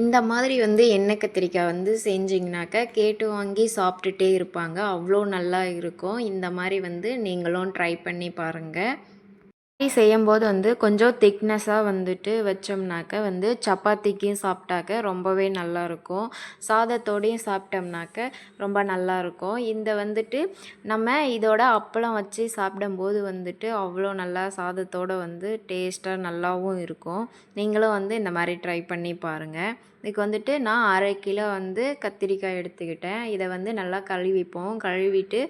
இந்த மாதிரி வந்து எண்ணெய் கத்திரிக்காய் வந்து செஞ்சிங்கனாக்கா கேட்டு வாங்கி சாப்பிட்டுட்டே இருப்பாங்க. அவ்வளோ நல்லா இருக்கும். இந்த மாதிரி வந்து நீங்களும் ட்ரை பண்ணி பாருங்கள் செய்யும்போது வந்து கொஞ்சம் திக்னஸாக வந்துட்டு வச்சோம்னாக்க வந்து சப்பாத்திக்கும் சாப்பிட்டாக்க ரொம்பவே நல்லாயிருக்கும் சாதத்தோடையும் சாப்பிட்டோம்னாக்க ரொம்ப நல்லாயிருக்கும் இந்த வந்துட்டு நம்ம இதோட அப்பளம் வச்சு சாப்பிடும்போது வந்துட்டு அவ்வளோ நல்லா சாதத்தோடு வந்து டேஸ்ட்டாக நல்லாவும் இருக்கும். நீங்களும் வந்து இந்த மாதிரி ட்ரை பண்ணி பாருங்கள் இதுக்கு வந்துட்டு நான் அரை கிலோ வந்து கத்திரிக்காய் எடுத்துக்கிட்டேன். இதை வந்து நல்லா கழுவிப்போம். கழுவிட்டு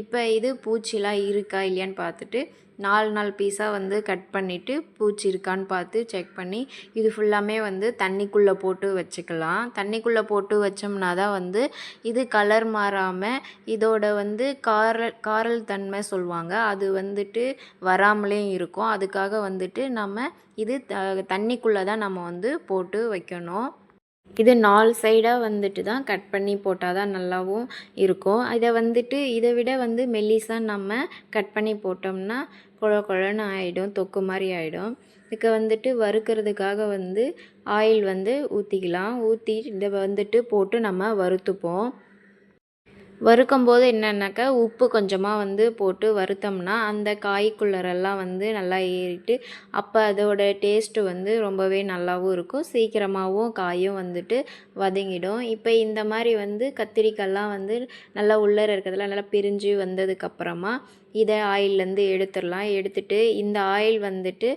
இப்போ இது பூச்சிலாம் இருக்கா இல்லையான்னு பார்த்துட்டு நாலு நாலு பீஸாக வந்து கட் பண்ணிவிட்டு பூச்சி இருக்கான்னு பார்த்து செக் பண்ணி இது ஃபுல்லாமே வந்து தண்ணிக்குள்ளே போட்டு வச்சுக்கலாம். தண்ணிக்குள்ளே போட்டு வச்சோம்னா தான் வந்து இது கலர் மாறாமல் இதோட வந்து காரல் காரல் தன்மை சொல்லுவாங்க. அது வந்துட்டு வராமலேயும் இருக்கும். அதுக்காக வந்துட்டு நம்ம இது த தண்ணிக்குள்ளே தான் நம்ம வந்து போட்டு வைக்கணும். இது நாலு சைடாக வந்துட்டு தான் கட் பண்ணி போட்டால் தான் நல்லாவும் இருக்கும். இதை வந்துட்டு இதை விட வந்து மெல்லிஸாக நம்ம கட் பண்ணி போட்டோம்னா குழ குழன்னு ஆகிடும் தொக்கு மாதிரி ஆகிடும் இதுக்கு வந்துட்டு வறுக்கிறதுக்காக வந்து ஆயில் வந்து ஊற்றிக்கலாம் ஊற்றி இதை வந்துட்டு போட்டு நம்ம வறுத்துப்போம். வறுக்கும்போது என்னென்னாக்கா உப்பு கொஞ்சமாக வந்து போட்டு வறுத்தோம்னா அந்த காய்க்குள்ளரெல்லாம் வந்து நல்லா ஏறிட்டு அப்போ அதோடய டேஸ்ட்டு வந்து ரொம்பவே நல்லாவும் இருக்கும். சீக்கிரமாகவும் காயும் வந்துட்டு வதங்கிடும். இப்போ இந்த மாதிரி வந்து கத்திரிக்காய்லாம் வந்து நல்லா உள்ளர இருக்கிறதுலாம் நல்லா பிரிஞ்சு வந்ததுக்கப்புறமா இதை ஆயிலேருந்து எடுத்துடலாம். எடுத்துட்டு இந்த ஆயில் வந்துட்டு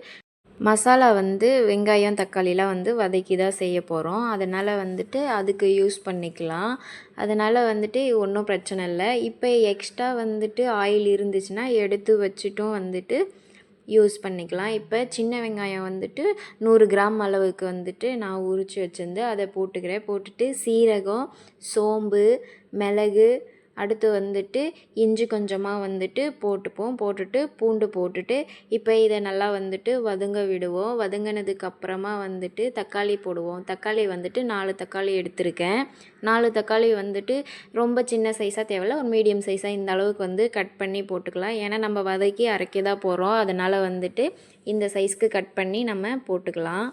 மசாலா வந்து வெங்காயம் தக்காளிலாம் வந்து வதக்கி தான் செய்ய போகிறோம் அதனால் வந்துட்டு அதுக்கு யூஸ் பண்ணிக்கலாம். அதனால் வந்துட்டு ஒன்றும் பிரச்சனை இல்லை. இப்போ எக்ஸ்ட்ரா வந்துட்டு ஆயில் இருந்துச்சுன்னா எடுத்து வச்சுட்டும் வந்துட்டு யூஸ் பண்ணிக்கலாம். இப்போ சின்ன வெங்காயம் வந்துட்டு நூறு கிராம் அளவுக்கு வந்துட்டு நான் உரித்து வச்சுருந்து அதை போட்டுக்கிறேன். போட்டுட்டு சீரகம் சோம்பு மிளகு அடுத்து வந்துட்டு இஞ்சி கொஞ்சமாக வந்துட்டு போட்டுப்போம். போட்டுட்டு பூண்டு போட்டுட்டு இப்போ இதை நல்லா வந்துட்டு வதங்க விடுவோம். வதங்கினதுக்கப்புறமா வந்துட்டு தக்காளி போடுவோம். தக்காளி வந்துட்டு நாலு தக்காளி எடுத்திருக்கேன். நாலு தக்காளி வந்துட்டு ரொம்ப சின்ன சைஸாக தேவையில்ல. ஒரு மீடியம் சைஸாக இந்த அளவுக்கு வந்து கட் பண்ணி போட்டுக்கலாம். ஏன்னா நம்ம வதக்கி அரைக்க தான் போகிறோம் அதனால் வந்துட்டு இந்த சைஸ்க்கு கட் பண்ணி நம்ம போட்டுக்கலாம்.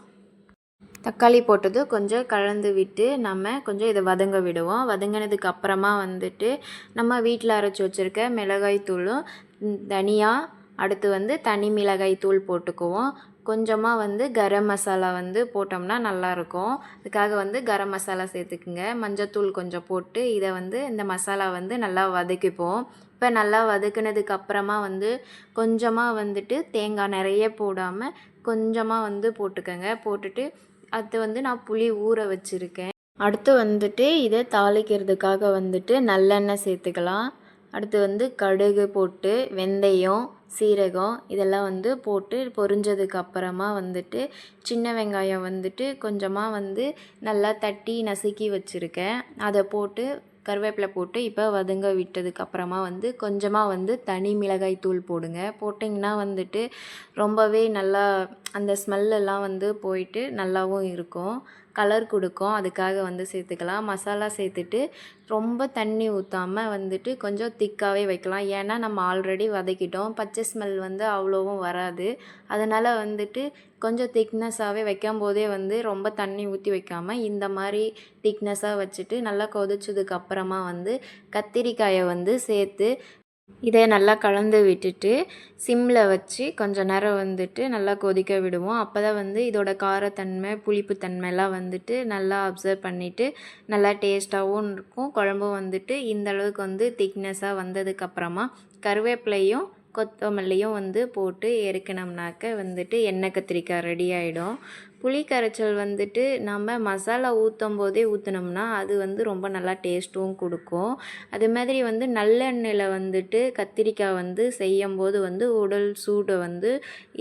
தக்காளி போட்டது கொஞ்சம் கலந்து விட்டு நம்ம கொஞ்சம் இதை வதங்க விடுவோம். வதங்கினதுக்கு அப்புறமா வந்துட்டு நம்ம வீட்டில் அரைச்சி வச்சுருக்க மிளகாய் தூளும் தனியா அடுத்து வந்து தனி மிளகாய் தூள் போட்டுக்குவோம். கொஞ்சமாக வந்து கரம் மசாலா வந்து போட்டோம்னா நல்லாயிருக்கும் அதுக்காக வந்து கரம் மசாலா சேர்த்துக்குங்க. மஞ்சத்தூள் கொஞ்சம் போட்டு இதை வந்து இந்த மசாலா வந்து நல்லா வதக்கிப்போம். இப்போ நல்லா வதக்குனதுக்கு அப்புறமா வந்து கொஞ்சமாக வந்துட்டு தேங்காய் நிறைய போடாமல் கொஞ்சமாக வந்து போட்டுக்கோங்க. போட்டுட்டு அது வந்து நான் புளி ஊற வச்சுருக்கேன். அடுத்து வந்துட்டு இதை தாளிக்கிறதுக்காக வந்துட்டு நல்லெண்ணெய் சேர்த்துக்கலாம். அடுத்து வந்து கடுகு போட்டு வெந்தயம் சீரகம் இதெல்லாம் வந்து போட்டு பொரிஞ்சதுக்கு அப்புறமா வந்துட்டு சின்ன வெங்காயம் வந்துட்டு கொஞ்சமாக வந்து நல்லா தட்டி நசுக்கி வச்சுருக்கேன். அதை போட்டு கருவேப்பிலை போட்டு இப்போ வதங்க விட்டதுக்கப்புறமா வந்து கொஞ்சமாக வந்து தனி மிளகாய் தூள் போடுங்க. போட்டிங்கன்னா வந்துட்டு ரொம்பவே நல்லா அந்த ஸ்மெல்லெல்லாம் வந்து போயிட்டு நல்லாவும் இருக்கும். கலர் கொடுக்கும். அதுக்காக வந்து சேர்த்துக்கலாம். மசாலா சேர்த்துட்டு ரொம்ப தண்ணி ஊற்றாமல் வந்துட்டு கொஞ்சம் திக்காகவே வைக்கலாம். ஏன்னா நம்ம ஆல்ரெடி வதக்கிட்டோம். பச்சை ஸ்மெல் வந்து அவ்வளோவும் வராது. அதனால் வந்துட்டு கொஞ்சம் திக்னஸாகவே வைக்கும் போதே வந்து ரொம்ப தண்ணி ஊற்றி வைக்காமல் இந்த மாதிரி திக்னஸாக வச்சுட்டு நல்லா கொதிச்சதுக்கு அப்புறமா வந்து கத்திரிக்காயை வந்து சேர்த்து இதை நல்லா கலந்து விட்டுட்டு சிம்மில் வச்சு கொஞ்சம் நேரம் வந்துட்டு நல்லா கொதிக்க விடுவோம். அப்போ தான் வந்து இதோட காரத்தன்மை புளிப்புத்தன்மைலாம் வந்துட்டு நல்லா அப்சர்வ் பண்ணிவிட்டு நல்லா டேஸ்ட்டாகவும் இருக்கும். குழம்பும் வந்துட்டு இந்த அளவுக்கு வந்து திக்னஸாக வந்ததுக்கப்புறமா கருவேப்பிலையும் கொத்தமல்லியும் வந்து போட்டு எரிக்கினோம்னாக்க வந்துட்டு எண்ணெய் கத்திரிக்காய் ரெடி ஆகிடும் புளி கரைச்சல் வந்துட்டு நம்ம மசாலா ஊற்றும் போதே ஊற்றினோம்னா அது வந்து ரொம்ப நல்லா டேஸ்ட்டும் கொடுக்கும். அது மாதிரி வந்து நல்லெண்ணெயில் வந்துட்டு கத்திரிக்காய் வந்து செய்யும் போது வந்து உடல் சூடை வந்து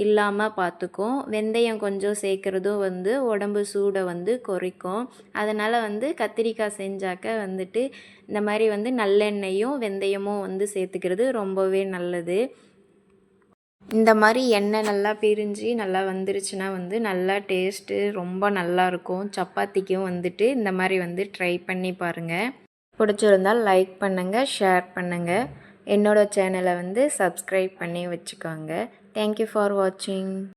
இல்லாமல் பார்த்துக்கும் வெந்தயம் கொஞ்சம் சேர்க்குறதும் வந்து உடம்பு சூடை வந்து குறைக்கும். அதனால் வந்து கத்திரிக்காய் செஞ்சாக்க வந்துட்டு இந்த மாதிரி வந்து நல்லெண்ணெயும் வெந்தயமும் வந்து சேர்த்துக்கிறது ரொம்பவே நல்லது. இந்த மாதிரி எண்ணெய் நல்லா பிரிஞ்சு நல்லா வந்துருச்சுன்னா வந்து நல்லா டேஸ்ட்டு ரொம்ப நல்லாயிருக்கும் சப்பாத்திக்கும் வந்துட்டு இந்த மாதிரி வந்து ட்ரை பண்ணி பாருங்கள் பிடிச்சிருந்தால் லைக் பண்ணுங்கள் ஷேர் பண்ணுங்கள் என்னோடய சேனலை வந்து சப்ஸ்கிரைப் பண்ணி வச்சுக்கோங்க. தேங்க்யூ ஃபார் வாட்சிங்